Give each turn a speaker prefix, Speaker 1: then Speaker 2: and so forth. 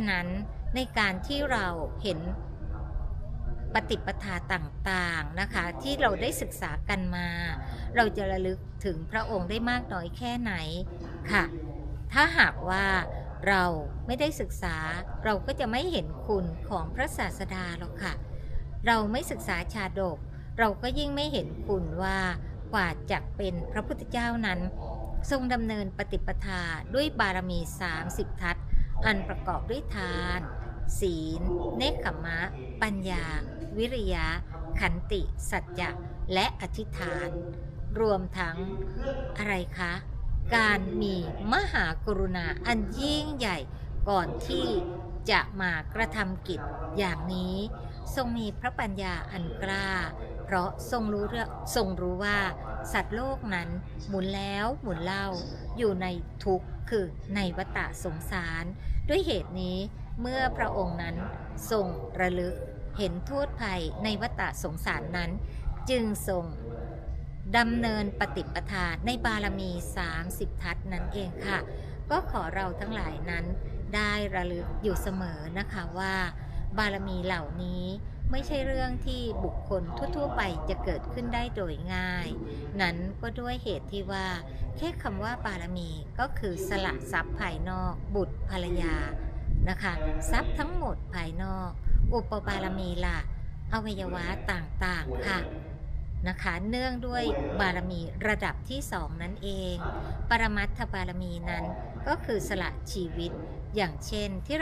Speaker 1: ะนั้นในการที่เราเห็นปฏิปทาต่างๆนะคะ ที่เราได้ศึกษากันมา เราจะระลึกถึงพระองค์ได้มากน้อยแค่ไหนค่ะ ถ้าหากว่าเราไม่ได้ศึกษาเราก็จะไม่เห็นคุณของพระศาสดาหรอกค่ะ เราไม่ศึกษาชาดก เราก็ยิ่งไม่เห็นคุณว่ากว่าจะเป็นพระพุทธเจ้านั้น ทรงดำเนินปฏิปทาด้วยบารมี 30 ทัศน์ อันประกอบด้วยทาน ศีล เนคขมะ ปัญญา วิริยะ ขันติ สัจจะ และอธิษฐาน รวมทั้งอะไรคะ การมีมหากรุณาอันยิ่งใหญ่ก่อนที่จะมากระทำกิจอย่างนี้ ทรงมีพระปัญญาอันกล้า เพราะทรงรู้เรื่องทรงรู้ว่า สัตว์โลกนั้นหมุนแล้วหมุนเล่าอยู่ในทุกข์คือในวัฏสงสาร ด้วยเหตุนี้เมื่อพระองค์นั้นทรงระลึกเห็นโทษภัยในวัฏสงสารนั้น จึงทรงดำเนินปฏิปทาในบารมี 30 ทัศน์นั้นเองค่ะ ก็ขอเราทั้งหลายนั้นได้ระลึกอยู่เสมอนะคะว่า บารมีเหล่านี้ ไม่ใช่เรื่องที่บุคคลทั่วๆไปจะเกิดขึ้นได้โดยง่าย นั้นก็ด้วยเหตุที่ว่า แค่คำว่าบารมีก็คือสละทรัพย์ภายนอก บุตรภรรยานะคะทรัพย์ทั้งหมดภายนอก อุปบารมีล่ะอวัยวะต่างๆค่ะนะคะเนื่องด้วยบารมีระดับที่สองนั่นเอง ปรมัตถบารมีนั้นก็คือสละชีวิตอย่างเช่นที่